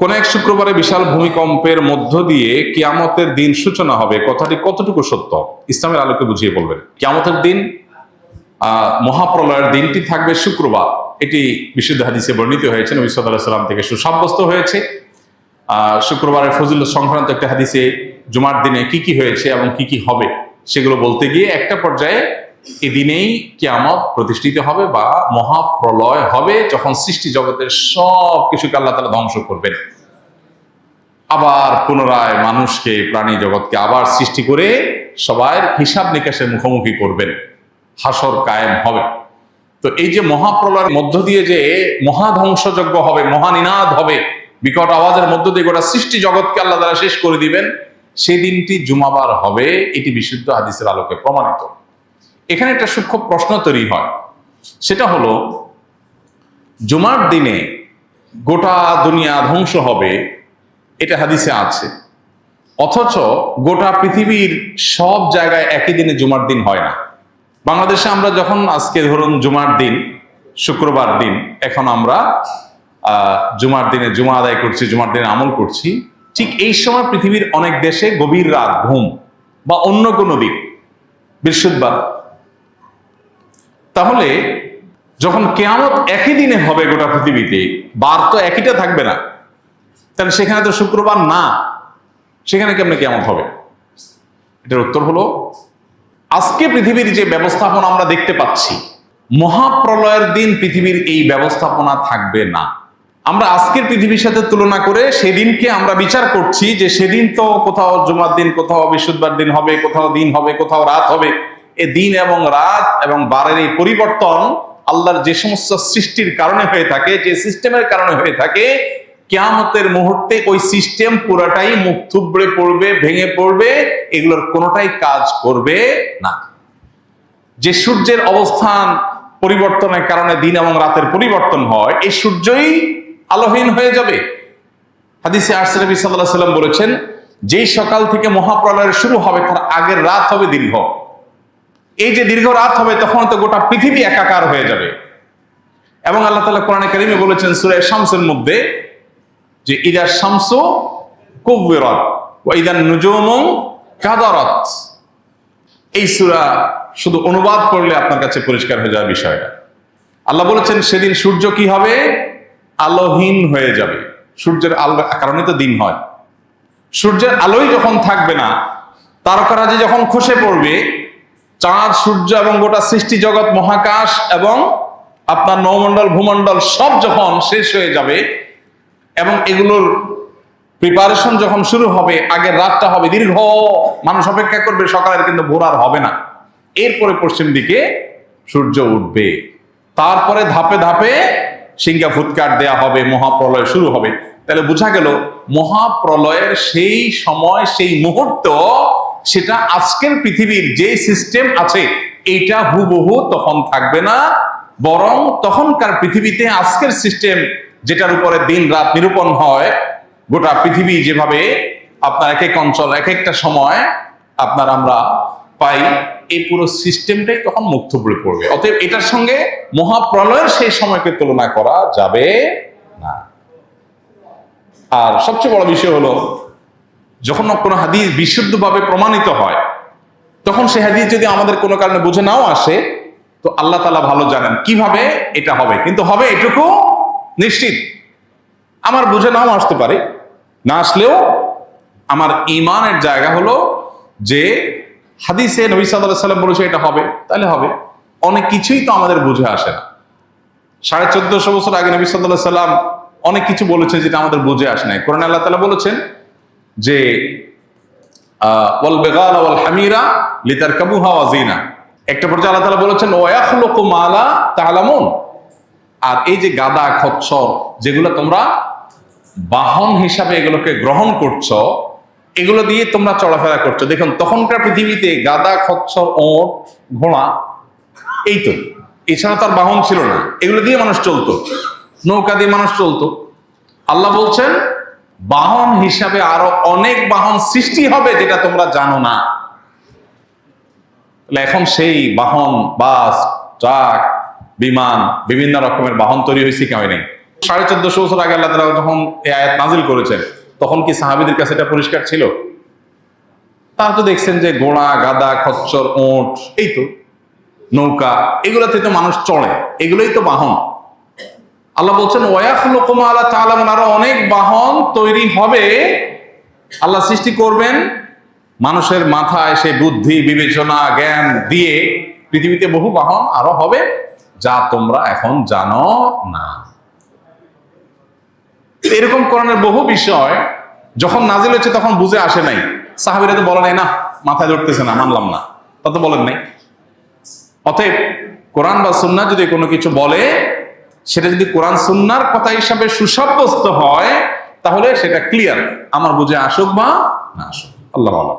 কোন এক শুক্রবারে বিশাল ভূমিকম্পের মধ্য দিয়ে কিয়ামতের দিন সূচনা হবে। কথাটি কতটুকু সত্য? ইসলামের আলোকে বুঝিয়ে বলবেন। কিয়ামতের দিন মহাপ্রলয়ের দিনটি থাকবে শুক্রবার। এটি বিশুদ্ধ হাদিসে বর্ণিত হয়েছে। নবী সাল্লাহ সাল্লাম থেকে সুসাব্যস্ত হয়েছে। শুক্রবারের ফজিল সংক্রান্ত একটা হাদিসে জুমার দিনে কি কি হয়েছে এবং কি কি হবে, সেগুলো বলতে গিয়ে একটা পর্যায়ে এই দিনেই কিয়ামত প্রতিষ্ঠিত হবে বা মহাপ্রলয় হবে যখন সৃষ্টি জগতের সব কিছুকে আল্লাহ তালা ধ্বংস করবেন। আবার পুনরায় মানুষকে, প্রাণী জগৎকে আবার সৃষ্টি করে সবাই হিসাব নিকাশের মুখোমুখি করবেন। হাসর কায়েম হবে। তো এই যে মহাপ্রলয়ের মধ্য দিয়ে যে মহাধ্বংসযজ্ঞ হবে, মহানিনাদ হবে, বিকট আওয়াজের মধ্য দিয়ে গোটা সৃষ্টি জগৎকে আল্লাহ দ্বারা শেষ করে দিবেন সেই দিনটি জুমাবার হবে, এটি বিশুদ্ধ হাদিসের আলোকে প্রমাণিত। এখানে একটা সূক্ষ্ম প্রশ্ন তৈরি হয়। সেটা হলো, জুমার দিনে গোটা দুনিয়া ধ্বংস হবে, এটা হাদিসে আছে। অথচ গোটা পৃথিবীর সব জায়গায় একই দিনে জুমার দিন হয় না। বাংলাদেশে আমরা যখন আজকে ধরুন জুমার দিন, শুক্রবার দিন, এখন আমরা জুমার দিনে জুমা আদায় করছি, জুমার দিনে আমল করছি, ঠিক এই সময় পৃথিবীর অনেক দেশে গভীর রাত, ঘুম বা অন্য কোনো দিক বৃহস্পতিবার তাহলে যখন কেয়ামত একই দিনে হবে গোটা পৃথিবীতে, বার তো একইটা থাকবে না। তাহলে সেখানে তো শুক্রবার না, সেখানে কেমনে কেমন হবে? এটার উত্তর হলো, আজকে পৃথিবীর যে ব্যবস্থাপনা আমরা দেখতে পাচ্ছি, মহাপ্রলয়ের দিন পৃথিবীর এই ব্যবস্থাপনা থাকবে না। আমরা আজকের পৃথিবীর সাথে তুলনা করে সেদিনকে আমরা বিচার করছি যে সেদিন তো কোথাও জুমার দিন, কোথাও বৃহস্পতিবার দিন হবে, কোথাও দিন হবে, কোথাও রাত হবে। এ দিন এবং রাত এবং বারের এই পরিবর্তন আল্লাহর যে সমস্ত সৃষ্টির কারণে হয়ে থাকে, যে সিস্টেমের কারণে হয়ে থাকে, কেয়ামতের মুহূর্তে ওই সিস্টেম পুরাটাই মুখ থুবড়ে পড়বে, ভেঙে পড়বে, এগুলোর কোনোটাই কাজ করবে না। যে সূর্যের অবস্থান পরিবর্তনের কারণে দিন এবং রাতের পরিবর্তন হয়, এই সূর্যই আলোহীন হয়ে যাবে। হাদিসে আরসিনবী সাল্লাহ সাল্লাম বলেছেন, যেই সকাল থেকে মহাপ্রলয়ের শুরু হবে, তার আগের রাত হবে দীর্ঘ। এই যে দীর্ঘ রাত হবে, তখন তো গোটা পৃথিবী একাকার হয়ে যাবে। এবং আল্লাহ তালা কোরআনে কারিমে বলেছেন সুরায় শামসের মধ্যে যে, ইদা শামস কুবরত ও ইদান নুজুম কাদারত। এই সুরা শুধু অনুবাদ করলে আপনার কাছে পরিষ্কার হয়ে যাওয়ার বিষয়টা আল্লাহ বলেছেন, সেদিন সূর্য কি হবে? আলোহীন হয়ে যাবে। সূর্যের আলো কারণে তো দিন হয়। সূর্যের আলোই যখন থাকবে না, তারকারাজি যখন খসে পড়বে চাঁদ, সূর্য এবং গোটা সৃষ্টি জগৎ, মহাকাশ এবং আপনার নৌমণ্ডল, ভূমণ্ডল সব যখন শেষ হয়ে যাবে এবং এগুলোর প্রিপারেশন যখন শুরু হবে, আগের রাতটা হবে দীর্ঘ, মানুষ অপেক্ষা করবে, সকালের কিন্তু ভোর আর হবে না। এরপরে পশ্চিম দিকে সূর্য উঠবে। তারপরে ধাপে ধাপে সিঙ্গা ফুৎকার দেয়া হবে, মহাপ্রলয় শুরু হবে। তাহলে বোঝা গেল, মহাপ্রলয়ের সেই সময়, সেই মুহূর্ত সেটা আজকের পৃথিবীর যে সিস্টেম আছে, এইটা হুবহু তখন থাকবে না। বরং তখনকার পৃথিবীতে আজকের সিস্টেম যেটার উপরে দিন রাত নিরূপণ হয়, গোটা পৃথিবী যেভাবে আপনার এক এক অঞ্চল, এক একটা সময় আপনার আমরা পাই, এই পুরো সিস্টেমটাই তখন মুক্ত পড়ে পড়বে। অতএব এটার সঙ্গে মহাপ্রলয়ের সেই সময়কে তুলনা করা যাবে না। আর সবচেয়ে বড় বিষয় হলো যখন কোনো হাদিস বিশুদ্ধভাবে প্রমাণিত হয়, তখন সে হাদিস যদি আমাদের কোনো কারণে বুঝে নাও আসে, তো আল্লাহ তালা ভালো জানেন কীভাবে এটা হবে। কিন্তু হবে এটুকু নিশ্চিত। আমার বুঝে নাও আসতে পারে। না আসলেও আমার ইমানের জায়গা হলো যে হাদিসে নবী সাল্লাহ সাল্লাম বলেছে এটা হবে, তাহলে হবে। অনেক কিছুই তো আমাদের বুঝে আসে না। সাড়ে চোদ্দশো বছর আগে নবী সাল্লাহ সাল্লাম অনেক কিছু বলেছে যেটা আমাদের বুঝে আসে নাই। কোরআন আল্লাহ তালা বলেছেন যে হামিরা ওয়াজিনা একটা আর এই যে গাদা যেগুলো তোমরা বাহন হিসাবে এগুলোকে গ্রহণ করছ, এগুলো দিয়ে তোমরা চলাফেরা করছ। দেখুন, তখনকার পৃথিবীতে গাদা, খচ্চর ওট ঘোড়া, এই তো। এছাড়া তার বাহন ছিল না। এগুলো দিয়ে মানুষ চলতো। নৌকা দিয়ে মানুষ চলতো। আল্লাহ বলছেন বাহন হিসাবে আরও অনেক বাহন সৃষ্টি হবে যেটা তোমরা জানো না। এখন সেই বাহন, বাস, ট্রাক, বিমান, বিভিন্ন রকমের বাহন তৈরি হয়েছে কেউ নেই সাড়ে চোদ্দশো বছর আগে আল্লাহ তালা যখন এই আয়াত নাজিল করেছেন, তখন কি সাহাবিদের কাছে এটা পরিষ্কার ছিল? তারা তো দেখছেন যে ঘোড়া গাদা খচ্চর ওঁট এই তো নৌকা, এগুলোতে তো মানুষ চড়ে, এগুলোই তো বাহন। আল্লাহ বলছেন ওয়াক লোকমা আল্লাহ তালাম আরও অনেক বাহন তৈরি হবে। আল্লাহ সৃষ্টি করবেন মানুষের মাথায় সে বুদ্ধি, বিবেচনা, জ্ঞান দিয়ে পৃথিবীতে বহু বাহন আরও হবে যা তোমরা এখন জানো না। এরকম কোরআনের বহু বিষয় যখন নাজিল হচ্ছে তখন বুঝে আসে নাই। সাহাবিরা তো বলে নাই, না, মাথায় ধরতেছে না, মানলাম না। তা তো বলেন নাই। অতএব কোরআন বা সুন্না যদি কোনো কিছু বলে সেটা যদি কোরআন সুন্নার কথা হিসাবে সুসাব্যস্ত হয়, তাহলে সেটা ক্লিয়ার আমার বুঝে আসুক বা না আসুক। আল্লাহ আল্লাহ